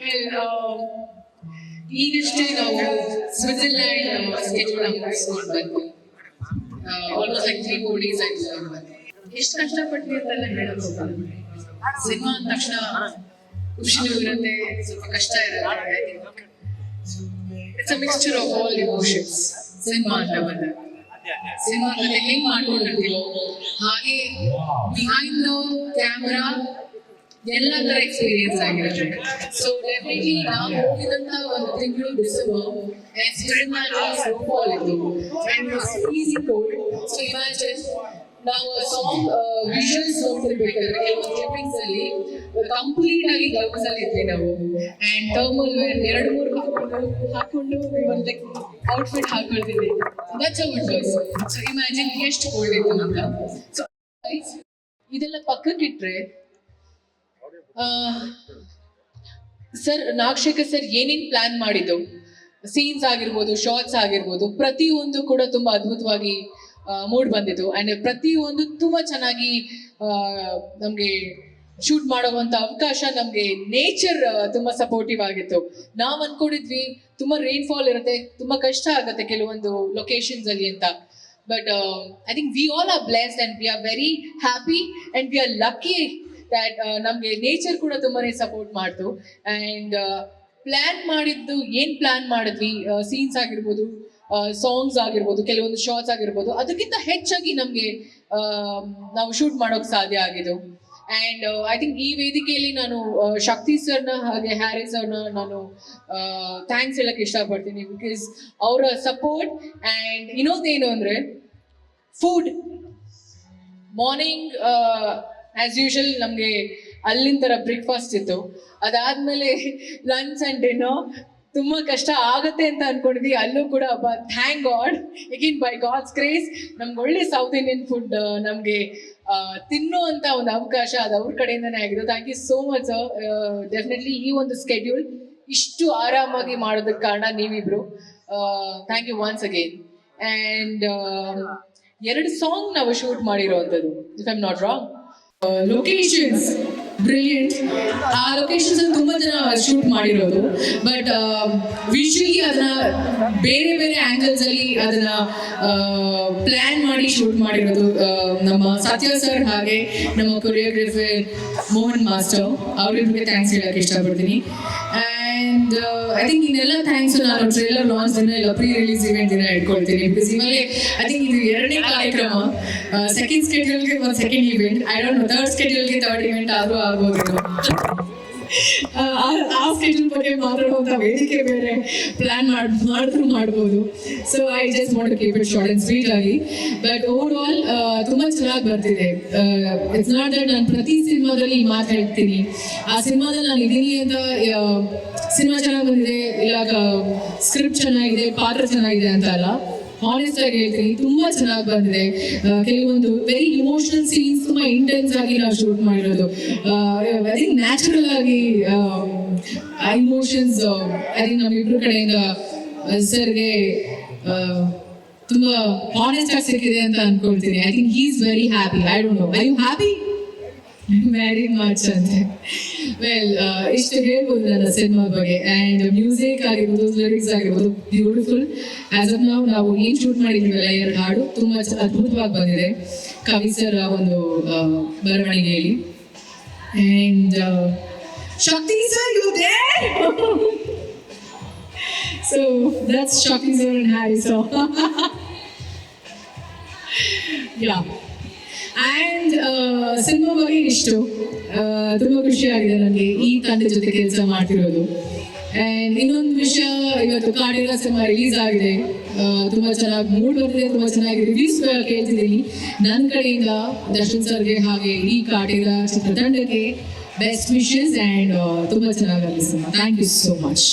Well, um, ಈಗಷ್ಟೇ ನಾವು Switzerland schedule ಮುಗಿಸ್ಕೊಂಡು ಬಂದ್ವಿ almost like three four days ಆಯ್ತು ಬಂದು ಎಷ್ಟು ಕಷ್ಟಪಟ್ವಿ ಅಂತೆಲ್ಲ ಹೇಳಕ್ ಹೋಗಲ್ಲ ಸಿನಿಮಾ ಅಂದ ತಕ್ಷಣ ಖುಷಿನೂ ಇರುತ್ತೆ ಸ್ವಲ್ಪ ಕಷ್ಟ ಇರುತ್ತೆ it's a mixture of all emotions cinema ಅಂತ ಬಂದಾಗ ಸಿನಿಮಾ ಕತೆ ಹೆಂಗ್ ಮಾಡ್ಕೊಂಡಿರ್ತೀವೋ ಹಾಗೆ ಬಿಹೈಂಡ್ ದ ಕ್ಯಾಮ್ರಾ ಎಲ್ಲ ತರ ಎಕ್ಸ್ಪೀರಿಯನ್ಸ್ ಆಗಿರುತ್ತೆ. ಸೊ ಡೆಫಿನೆಟ್ಲಿ ನಾವು ಹೋಗಿದಂತ ಒಂದು ತಿಂಗಳು ಬಿಸಿಲು ಸ್ನೋಫಾಲ್ ಇತ್ತು. ಈಸಿ ಕೋಲ್ಡ್ ಸೊ ಇಮ್ಯಾಜಿನ್ ನಾವು ಸಾಂಗ್ ವಿಜುವಲ್ಸ್ ನೋಡ್ತಿರ್ಬೇಕಾದ್ರೆ ಕೆಲವೊಂದು ಕ್ಲಿಪ್ಪಿಂಗ್ಸ್ ಅಲ್ಲಿ. ಕಂಪ್ಲೀಟ್ ಆಗಿ ಗ್ಲೌಸ್ ಅಲ್ಲಿ ಇದ್ವಿ ನಾವು. ಅಂಡ್ ಟರ್ಮಲ್ ವೇರ್ ಎರಡು, ಮೂರು ಹಾಕೊಂಡು ಹಾಕೊಂಡು ಒಂದು ಔಟ್ಫಿಟ್ ಹಾಕೊಳ್ತಿದ್ವಿ. ಇಟ್ ವಾಸ್ ಸೊ ಇಮ್ಯಾಜಿನ್ ಎಷ್ಟು ಕೋಲ್ಡ್ ಇತ್ತು ನಮ್ಗೆ ಸೊ ಇದೆಲ್ಲ ಪಕ್ಕಕ್ಕಿಟ್ರೆ ಸರ್, ನಾಗಶೇಖರ್ ಸರ್ ಏನೇನ್ ಪ್ಲಾನ್ ಮಾಡಿದ್ದು? ಸೀನ್ಸ್ ಆಗಿರ್ಬೋದು ಶಾರ್ಟ್ಸ್ ಆಗಿರ್ಬೋದು, ಪ್ರತಿಯೊಂದು ಕೂಡ ತುಂಬಾ ಅದ್ಭುತವಾಗಿ ಮೂಡ್ ಬಂದಿತ್ತು. ಅಂಡ್ ಪ್ರತಿಯೊಂದು ತುಂಬಾ ಚೆನ್ನಾಗಿ ನಮಗೆ ಶೂಟ್ ಮಾಡುವಂತ ಅವಕಾಶ ನಮ್ಗೆ ನೇಚರ್ ತುಂಬಾ ಸಪೋರ್ಟಿವ್ ಆಗಿತ್ತು. ನಾವ್ ಅನ್ಕೊಂಡಿದ್ವಿ, ತುಂಬಾ ರೈನ್ಫಾಲ್ ಇರುತ್ತೆ, ತುಂಬಾ ಕಷ್ಟ ಆಗುತ್ತೆ ಕೆಲವೊಂದು ಲೊಕೇಶನ್ಸ್ ಅಲ್ಲಿ ಅಂತ. But I think we all are blessed and we are very happy and we are lucky that ನಮಗೆ ನೇಚರ್ ಕೂಡ ತುಂಬಾ ಸಪೋರ್ಟ್ ಮಾಡ್ತು. ಆ್ಯಂಡ್ ಪ್ಲ್ಯಾನ್ ಮಾಡಿದ್ದು ಏನು ಪ್ಲ್ಯಾನ್ ಮಾಡಿದ್ವಿ? ಸೀನ್ಸ್ ಆಗಿರ್ಬೋದು ಸಾಂಗ್ಸ್ ಆಗಿರ್ಬೋದು, ಕೆಲವೊಂದು ಶಾರ್ಟ್ಸ್ ಆಗಿರ್ಬೋದು, ಅದಕ್ಕಿಂತ ಹೆಚ್ಚಾಗಿ ನಮಗೆ ನಾವು ಶೂಟ್ ಮಾಡೋಕ್ ಸಾಧ್ಯ ಆಗಿದ್ದು. ಆ್ಯಂಡ್ ಐ ಥಿಂಕ್ ಈ ವೇದಿಕೆಯಲ್ಲಿ ನಾನು ಶಕ್ತಿ ಸರ್ನ ಹಾಗೆ ಹ್ಯಾರಿ ಸರ್ನ ನಾನು ಥ್ಯಾಂಕ್ಸ್ ಹೇಳಕ್ಕೆ ಇಷ್ಟಪಡ್ತೀನಿ ಬಿಕಾಸ್ ಅವರ ಸಪೋರ್ಟ್ ಅಂಡ್ ಇನ್ನೊಂದೇನು ಅಂದರೆ ಫುಡ್ ಮಾರ್ನಿಂಗ್ ಆಸ್ ಯೂಶಲ್ ನಮಗೆ ಅಲ್ಲಿನ ಥರ ಬ್ರೇಕ್ಫಾಸ್ಟ್ ಇತ್ತು. ಅದಾದ್ಮೇಲೆ ಲಂಚ್ ಅಂಡ್ ಡಿನ್ನು ತುಂಬಾ ಕಷ್ಟ ಆಗುತ್ತೆ ಅಂತ ಅನ್ಕೊಂಡಿದ್ವಿ. ಅಲ್ಲೂ ಕೂಡ ಥ್ಯಾಂಕ್ ಗಾಡ್ ಈಗಿನ್ ಬೈ ಗಾಡ್ಸ್ ಕ್ರೇಸ್ ನಮ್ಗೆ ಒಳ್ಳೆ ಸೌತ್ ಇಂಡಿಯನ್ ಫುಡ್ ನಮಗೆ ತಿನ್ನುವಂಥ ಒಂದು ಅವಕಾಶ ಅದು ಅವ್ರ ಕಡೆಯಿಂದನೇ ಆಗಿದೆ thank you so much definitely ಈ ಒಂದು ಸ್ಕೆಡ್ಯೂಲ್ ಇಷ್ಟು ಆರಾಮಾಗಿ ಮಾಡೋದಕ್ಕೆ ಕಾರಣ ನೀವಿಬ್ರು. Thank you once again and ಎರಡು ಸಾಂಗ್ ನಾವು shoot ಮಾಡಿರೋವಂಥದ್ದು if I'm not wrong locations brilliant ಆ ಲೊಕೇಶನ್ಸ್ ಅಲ್ಲಿ ತುಂಬಾ ಜನ ಶೂಟ್ ಮಾಡಿರೋದು. ಬಟ್ ವಿಜುವಲಿ ಅದನ್ನ ಬೇರೆ ಬೇರೆ ಆಂಗಲ್ಸ್ ಅಲ್ಲಿ ಅದನ್ನ ಪ್ಲಾನ್ ಮಾಡಿ ಶೂಟ್ ಮಾಡಿರೋದು ನಮ್ಮ ಸತ್ಯ ಸರ್ ಹಾಗೆ ನಮ್ಮ ಕೊರಿಯೋಗ್ರಫರ್ ಮೋಹನ್ ಮಾಸ್ಟರ್. ಅವರಿಬ್ರಿಗೆ ಥ್ಯಾಂಕ್ಸ್ ಹೇಳಕ್ ಇಷ್ಟಪಡ್ತೀನಿ. ಅಂಡ್ ಐ ಥಿಂಕ್ ಇದೆಲ್ಲ ಥ್ಯಾಂಕ್ಸ್ ನಾನು ಟ್ರೇಲರ್ ಲಾಂಚ್ ದಿನ ಇಲ್ಲ ಪ್ರೀ ರಿಲೀಸ್ ಇವೆಂಟ್ ದಿನ ಇಟ್ಕೊಳ್ತೀನಿ ಬಿಕಾಸ್ ಇವಾಗ ಐ ಥಿಂಕ್ ಇದು ಎರಡನೇ ಕಾರ್ಯಕ್ರಮ. ಸೆಕೆಂಡ್ ಸ್ಕೆಡ್ಯೂಲ್ಗೆ ಒಂದು second event I don't know third ಸ್ಕೆಡ್ಯೂಲ್ಗೆ third event ಆದರೂ ಆಗ್ಬೋದು ಆ ಸ್ಕೆಡ್ಯೂಲ್ ಬಗ್ಗೆ ಮಾತಾಡುವಂಥ ವೇದಿಕೆ ಬೇರೆ ಪ್ಲಾನ್ ಮಾಡಿ, ಮಾಡಿದ್ರು ಮಾಡ್ಬೋದು. So I just want keep it short and sweet ಆಗಿ. ಬಟ್ ಓವರ್ ಆಲ್ ತುಂಬ ಚೆನ್ನಾಗಿ ಬರ್ತಿದೆ. ಇಟ್ಸ್ ನಾಟ್ ದಟ್ ನಾನು ಪ್ರತಿ ಸಿನಿಮಾದಲ್ಲಿ ಮಾತಾಡ್ತೀನಿ ಆ ಸಿನಿಮಾದಲ್ಲಿ ನಾನು ಇದೀನಿ ಅಂತ ಸಿನಿಮಾ ಚೆನ್ನಾಗಿ ಬಂದಿದೆ ಇಲ್ಲ ಸ್ಕ್ರಿಪ್ಟ್ ಚೆನ್ನಾಗಿದೆ, ಪಾತ್ರ ಚೆನ್ನಾಗಿದೆ ಅಂತ ಅಲ್ಲ ಹಾನೆಸ್ಟ್ ಆಗಿ ಹೇಳ್ತೀನಿ, ತುಂಬಾ ಚೆನ್ನಾಗಿ ಬಂದಿದೆ. ಕೆಲವೊಂದು ವೆರಿ ಇಮೋಷನಲ್ ಸೀನ್ಸ್ ತುಂಬಾ ಇಂಟೆನ್ಸ್ ಆಗಿ ನಾವು ಶೂಟ್ ಮಾಡಿರೋದು. ವೆರಿ ನ್ಯಾಚುರಲ್ ಆಗಿ ಇಮೋಷನ್ಸ್ ಐ ಥಿಂಕ್ ನಮ್ಮಿಬ್ರು ಕಡೆಯಿಂದ ಸರ್ಗೆ ತುಂಬಾ ಹಾನೆಸ್ಟ್ ಆಗಿ ಸಿಕ್ಕಿದೆ ಅಂತ ಅನ್ಕೊಳ್ತೀನಿ. I think is very happy I don't know I you happy very much ಅಂತೆ ವೆಲ್ ಇಷ್ಟು ಹೇಳ್ಬೋದು ನನ್ನ ಸಿನಿಮಾ ಬಗ್ಗೆ. ಆ್ಯಂಡ್ ಮ್ಯೂಸಿಕ್ ಆಗಿರ್ಬೋದು ಲಿರಿಕ್ಸ್ ಆಗಿರ್ಬೋದು ಬ್ಯೂಟಿಫುಲ್ ಆಸ್ ಆಫ್ ನಾವು ನಾವು ಏನು ಶೂಟ್ ಮಾಡಿದ್ದೀವಲ್ಲ ಎರಡು ಹಾಡು ತುಂಬ ಅದ್ಭುತವಾಗಿ ಬಂದಿದೆ. ಕವಿ ಸರ್ ಒಂದು ಬರವಣಿಗೆಯಲ್ಲಿ. And Shakti sir you so that's Shakti sir Harry so yeah and cinema ಬಗ್ಗೆ ಇಷ್ಟು ತುಂಬ ತುಂಬಾ ಖುಷಿ ಆಗಿದೆ ನನಗೆ ಈ ತಂಡ ಜೊತೆ ಕೆಲಸ ಮಾಡ್ತಿರೋದು. ಆ್ಯಂಡ್ ಇನ್ನೊಂದು ವಿಷಯ ಇವತ್ತು ಕಾಡಿರ ಸಿನಿಮಾ ರಿಲೀಸ್ ಆಗಿದೆ. ಆ, ತುಂಬಾ ಚೆನ್ನಾಗಿ ಮೂಡ್ ಬರ್ತಿದೆ ತುಂಬಾ ಚೆನ್ನಾಗಿ ರಿಲೀಸ್ ಕೇಳ್ತಿದ್ದೀನಿ. ನನ್ನ ಕಡೆಯಿಂದ ದರ್ಶನ್ ಸರ್ಗೆ ಹಾಗೆ ಈ ಕಾಡಿರ ಚಿತ್ರತಂಡಕ್ಕೆ ಬೆಸ್ಟ್ ವಿಶಸ್ ಆ್ಯಂಡ್ ತುಂಬಾ ಚೆನ್ನಾಗಿ cinema. Thank you so much